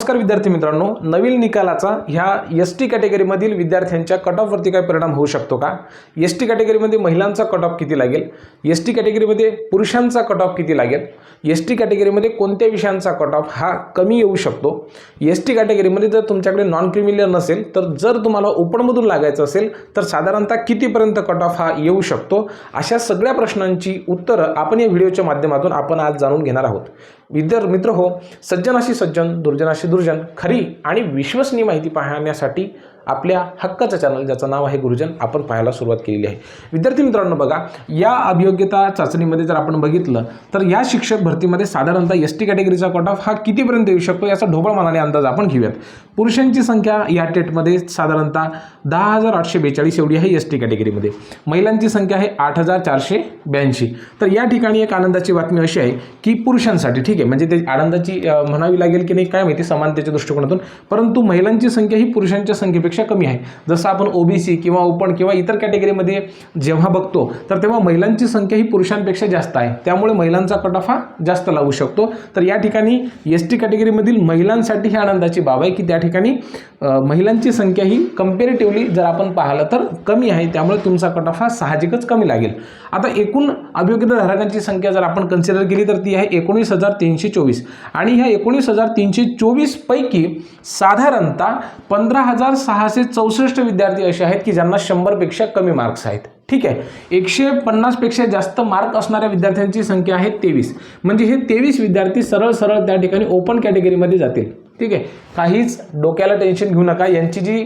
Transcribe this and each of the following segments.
नमस्कार विद्यार्थी मित्रांनो नवीन निकालाचा ह्या एस टी कॅटेगरीमधील विद्यार्थ्यांच्या कट ऑफवरती काय परिणाम होऊ शकतो का? एस टी कॅटेगरीमध्ये महिलांचा कट ऑफ किती लागेल? एस टी कॅटेगरीमध्ये पुरुषांचा कट ऑफ किती लागेल? एस टी कॅटेगरीमध्ये कोणत्या विषयांचा कट ऑफ हा कमी येऊ शकतो? एस टी कॅटेगरीमध्ये जर तुमच्याकडे नॉन क्रिमिनल नसेल तर जर तुम्हाला ओपनमधून लागायचं असेल तर साधारणतः कितीपर्यंत कट ऑफ हा येऊ शकतो? अशा सगळ्या प्रश्नांची उत्तरं आपण या व्हिडिओच्या माध्यमातून आपण आज जाणून घेणार आहोत. विद्यार मित्र हो सज्जनाशी सज्जन दुर्जनाशी दुर्जन खरी आणि विश्वसनीय माहिती पाहण्यासाठी आपल्या हक्काचं चॅनल ज्याचं नाव आहे गुरुजन आपण पाहायला सुरुवात केलेली आहे. विद्यार्थी मित्रांनो बघा या अभियोग्यता चाचणीमध्ये जर आपण बघितलं तर या शिक्षक भरतीमध्ये साधारणतः एस टी कॅटेगरीचा कट ऑफ हा कितीपर्यंत येऊ शकतो याचा ढोबळ मनाने अंदाज आपण घेऊयात. पुरुषांची संख्या या टेटमध्ये साधारणतः दहा हजार आठशे बेचाळीस एवढी आहे एस टी कॅटेगरीमध्ये महिलांची संख्या आहे आठ हजार चारशे ब्याऐंशी. तर या ठिकाणी एक आनंदाची बातमी अशी आहे की पुरुषांसाठी ठीक आहे म्हणजे ते आनंदाची म्हणावी लागेल की नाही काय माहिती समानतेच्या दृष्टिकोनातून. परंतु महिलांची संख्या ही पुरुषांच्या संख्येपेक्षा कमी आहे. जसं आपण ओबीसी किंवा ओपन किंवा इतर कॅटेगरीमध्ये जेव्हा बघतो तर तेव्हा महिलांची संख्या ही पुरुषांपेक्षा जास्त आहे. त्यामुळे महिलांचा कट ऑफ हा जास्त लागू शकतो. तर या ठिकाणी एस टी कॅटेगरीमधील महिलांसाठी ही आनंदाची बाब आहे की त्या ठिकाणी महिलांची संख्या ही कम्पेरेटिव्हली जर आपण पाहिलं तर कमी आहे. त्यामुळे तुमचा कट ऑफ हा साहजिकच कमी लागेल. आता एकूण अभियोग्यता धारकांची संख्या जर आपण कन्सिडर केली तर ती आहे एकोणीस हजार तीनशे चोवीस. आणि ह्या एकोणीस हजार तीनशे चोवीस पैकी साधारणतः पंधरा हजार सहा सहाशे चौसष्ट विद्यार्थी असे आहेत की ज्यांना शंभरपेक्षा कमी मार्क्स आहेत. ठीक आहे? एकशे पन्नासपेक्षा जास्त मार्क असणाऱ्या विद्यार्थ्यांची संख्या आहे तेवीस. म्हणजे हे तेवीस विद्यार्थी सरळ सरळ त्या ठिकाणी ओपन कॅटेगरीमध्ये जातील. ठीक आहे? काहीच डोक्याला टेन्शन घेऊ नका. यांची जी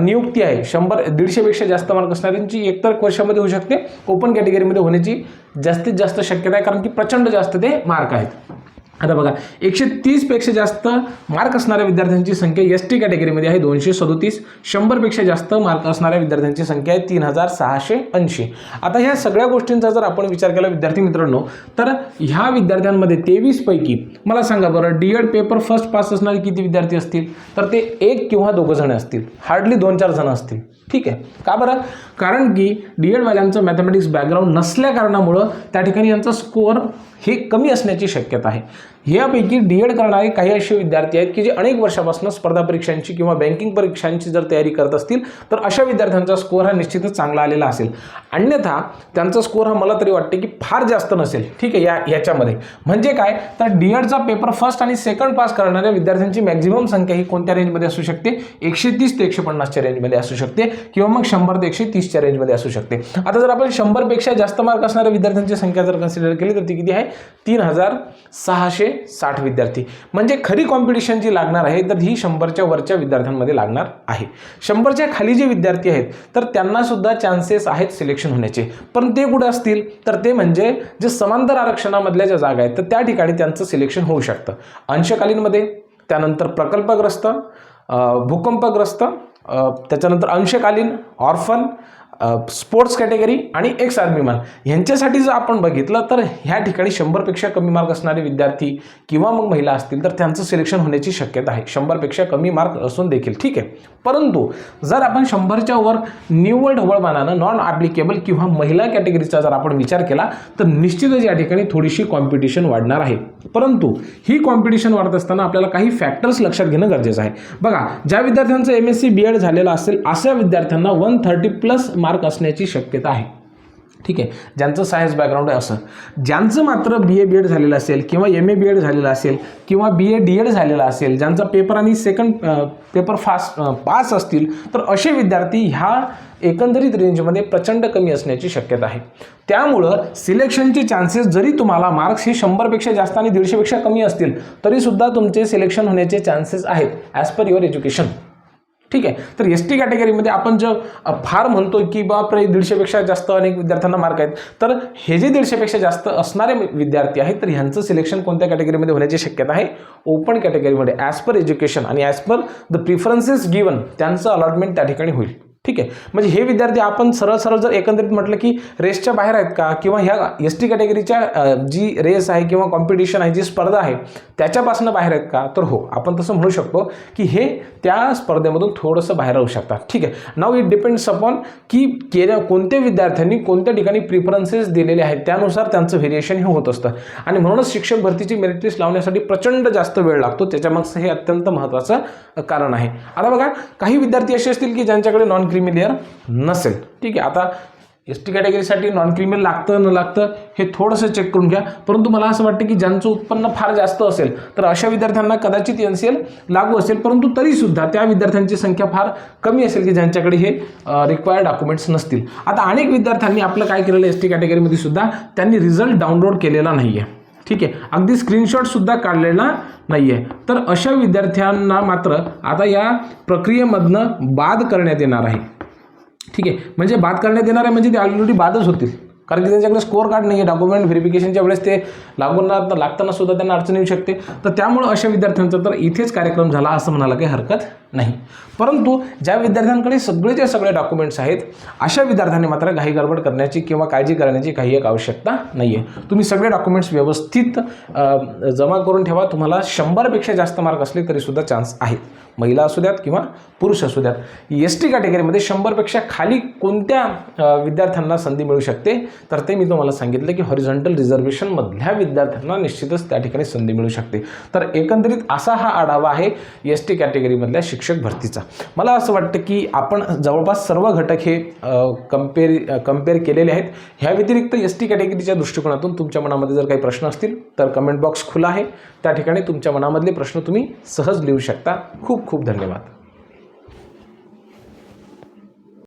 नियुक्ती आहे शंभर दीडशेपेक्षा जास्त मार्क असणाऱ्यांची एकतर वर्षामध्ये होऊ शकते. ओपन कॅटेगरीमध्ये होण्याची जास्तीत जास्त शक्यता आहे कारण की प्रचंड जास्त ते मार्क आहेत. आता बघा एकशे तीसपेक्षा जास्त मार्क असणाऱ्या विद्यार्थ्यांची संख्या एस टी कॅटेगरीमध्ये आहे दोनशे सदोतीस. शंभरपेक्षा जास्त मार्क असणाऱ्या विद्यार्थ्यांची संख्या आहे तीन हजार सहाशे ऐंशी. आता ह्या सगळ्या गोष्टींचा जर आपण विचार केला विद्यार्थी मित्रांनो तर ह्या विद्यार्थ्यांमध्ये तेवीसपैकी मला सांगा बरं D Ed paper first pass असणारे किती विद्यार्थी असतील? तर ते एक किंवा दोघं जण असतील. हार्डली दोन चार जण असतील. ठीक आहे? का बरं? कारण की डी एडवाल्यांचं मॅथमॅटिक्स बॅकग्राऊंड नसल्या कारणामुळं त्या ठिकाणी यांचा स्कोअर हे कमी असण्याची शक्यता आहे. यापैकी डी एड करणारे काही असे विद्यार्थी आहेत की जे अनेक वर्षापासून स्पर्धा परीक्षांची किंवा बँकिंग परीक्षांची जर तयारी करत असतील तर अशा विद्यार्थ्यांचा स्कोअर हा निश्चितच चांगला आलेला असेल. अन्यथा त्यांचा स्कोअर हा मला तरी वाटते की फार जास्त नसेल. ठीक आहे या याच्यामध्ये. म्हणजे काय? तर डी एडचा पेपर फर्स्ट आणि सेकंड पास करणाऱ्या विद्यार्थ्यांची मॅक्झिमम संख्या ही कोणत्या रेंजमध्ये असू शकते? एकशे तीस ते एकशे पन्नासच्या रेंजमध्ये असू शकते किंवा मग शंभर ते एकशे तीसच्या रेंजमध्ये असू शकते. आता जर आपण शंभरपेक्षा जास्त मार्क असणाऱ्या विद्यार्थ्यांची संख्या जर कन्सिडर केली तर ती किती आहे? तीन हजार सहाशे साठ विद्यार्थी. म्हणजे खरी कॉम्पिटिशन जी लागणार आहे तर ही शंभरच्या वरच्या विद्यार्थ्यांमध्ये लागणार आहे. शंभरच्या खाली जे विद्यार्थी आहेत तर त्यांनासुद्धा चान्सेस आहेत सिलेक्शन होण्याचे. पण ते कुठे असतील? तर ते म्हणजे जे समांतर आरक्षणामधल्या ज्या जागा आहेत तर त्या ठिकाणी त्यांचं सिलेक्शन होऊ शकतं. अंशकालीनमध्ये त्यानंतर प्रकल्पग्रस्त भूकंपग्रस्त त्याच्यानंतर अंशकालीन ऑर्फन स्पोर्ट्स कॅटेगरी आणि एक्स आर्मीमॅन ह्यांच्यासाठी जर आपण बघितलं तर ह्या ठिकाणी शंभरपेक्षा कमी मार्क असणारे विद्यार्थी किंवा मग महिला असतील तर त्यांचं सिलेक्शन होण्याची शक्यता आहे. शंभरपेक्षा कमी मार्क असून देखील ठीक आहे? परंतु जर आपण शंभरच्या वर निव्वळ ढवळमानानं नॉन ॲप्लिकेबल किंवा महिला कॅटेगरीचा जर आपण विचार केला तर निश्चितच या ठिकाणी थोडीशी कॉम्पिटिशन वाढणार आहे. परंतु ही कॉम्पिटिशन वाढत असताना आपल्याला काही फॅक्टर्स लक्षात घेणं गरजेचं आहे. बघा ज्या विद्यार्थ्यांचं M S C B Ed झालेलं असेल अशा विद्यार्थ्यांना वन थर्टी प्लस मार्क असण्याची शक्यता आहे. ठीक आहे. ज्यांचं सायन्स बॅकग्राऊंड आहे असं. ज्यांचं मात्र बी ए बी एड झालेलं असेल किंवा एम ए बी एड झालेलं असेल किंवा बी ए डी एड झालेलं असेल ज्यांचा पेपर आणि सेकंड पेपर फास्ट पास असतील तर असे विद्यार्थी ह्या एकंदरीत रेंजमध्ये प्रचंड कमी असण्याची शक्यता आहे. त्यामुळं सिलेक्शनचे चान्सेस जरी तुम्हाला मार्क्स हे शंभरपेक्षा जास्त आणि दीडशेपेक्षा कमी असतील तरीसुद्धा तुमचे सिलेक्शन होण्याचे चान्सेस आहेत ॲज पर युअर एज्युकेशन ठीक आहे. तर एस टी कॅटेगरीमध्ये आपण जे फार म्हणतो की बापरे दीडशेपेक्षा जास्त अनेक विद्यार्थ्यांना मार्क आहेत. तर हे जे दीडशेपेक्षा जास्त असणारे विद्यार्थी आहेत तर ह्यांचं सिलेक्शन कोणत्या कॅटेगरीमध्ये होण्याची शक्यता आहे? ओपन कॅटेगरीमध्ये ॲज पर एज्युकेशन आणि as per the preferences given त्यांचं अलॉटमेंट त्या ठिकाणी होईल. ठीक आहे. म्हणजे हे विद्यार्थी आपण सरळ सरळ जर एकंदरीत म्हटलं की रेसच्या बाहेर आहेत का? किंवा ह्या एस टी कॅटेगरीच्या जी रेस आहे किंवा कॉम्पिटिशन आहे जी स्पर्धा आहे त्याच्यापासून बाहेर आहेत का? तर हो आपण तसं म्हणू शकतो की हे त्या स्पर्धेमधून थोडंसं बाहेर राहू शकतात. ठीक आहे. नाव इट डिपेंड्स अपॉन की केल्या कोणत्या विद्यार्थ्यांनी कोणत्या ठिकाणी प्रिफरन्सेस दिलेले आहेत त्यानुसार त्यांचं व्हेरिएशन हे होत असतं. आणि म्हणूनच शिक्षक भरतीची मेरिट लिस्ट लावण्यासाठी प्रचंड जास्त वेळ लागतो. त्याच्यामागचं हे अत्यंत महत्त्वाचं कारण आहे. आता बघा काही विद्यार्थी असे असतील की ज्यांच्याकडे नॉन क्रिमी लेअर नसेल. ठीक आहे आता एस टी कॅटेगरीसाठी नॉन क्रिमिनल लागतं न लागतं हे थोडंसं चेक करून घ्या. परंतु मला असं वाटतं की ज्यांचं उत्पन्न फार जास्त असेल तर अशा विद्यार्थ्यांना कदाचित एन सी एल लागू असेल. परंतु तरीसुद्धा त्या विद्यार्थ्यांची संख्या फार कमी असेल की ज्यांच्याकडे हे रिक्वायर्ड डॉक्युमेंट्स नसतील. आता अनेक विद्यार्थ्यांनी आपलं काय केलेलं एस टी कॅटेगरीमध्ये सुद्धा त्यांनी रिझल्ट डाउनलोड केलेला नाही आहे ठीक आहे. अगदी स्क्रीनशॉटसुद्धा काढलेला नाही आहे तर अशा विद्यार्थ्यांना मात्र आता या प्रक्रियेमधनं बाद करण्यात येणार आहे. ठीक आहे. म्हणजे बाद करण्यात येणार आहे म्हणजे ते ऑलरेडी बादच होतील. कारण की त्यांच्याकडे स्कोअर कार्ड नाही आहे डॉक्युमेंट व्हेरिफिकेशनच्या वेळेस ते लागून लागताना सुद्धा त्यांना अडचण येऊ शकते. तर त्यामुळं अशा विद्यार्थ्यांचा तर इथेच कार्यक्रम झाला असं म्हणायला काही हरकत नाही. परंतु ज्या विद्यार्थ्यांकडे सगळेचे सगळे डॉक्युमेंट्स आहेत अशा विद्यार्थ्यांनी मात्र घाई गडबड करण्याची किंवा काळजी करण्याची काही एक आवश्यकता नाही आहे तुम्ही सगळे डॉक्युमेंट्स व्यवस्थित जमा करून ठेवा. तुम्हाला शंभरपेक्षा जास्त मार्क असले तरीसुद्धा चान्स आहेत महिला असू द्यात किंवा पुरुष असू द्यात. एस टी कॅटेगरीमध्ये शंभरपेक्षा खाली कोणत्या विद्यार्थ्यांना संधी मिळू शकते? तर ते मी तुम्हाला सांगितलं की हॉरिझॉन्टल रिझर्वेशनमधल्या विद्यार्थ्यांना निश्चितच त्या ठिकाणी संधी मिळू शकते. तर एकंदरीत असा हा आढावा आहे एस टी कॅटेगरीमधल्या शिक्षक भरतीचा. मला असं वाटतं की आपण जवळपास सर्व घटक हे कंपेअर कंपेअर केलेले आहेत. ह्या व्यतिरिक्त एस टी कॅटेगरीच्या दृष्टिकोनातून तुमच्या मनामध्ये जर काही प्रश्न असतील तर कमेंट बॉक्स खुला आहे. त्या ठिकाणी तुमच्या मनामधले प्रश्न तुम्ही सहज लिहू शकता. खूप खूप धन्यवाद.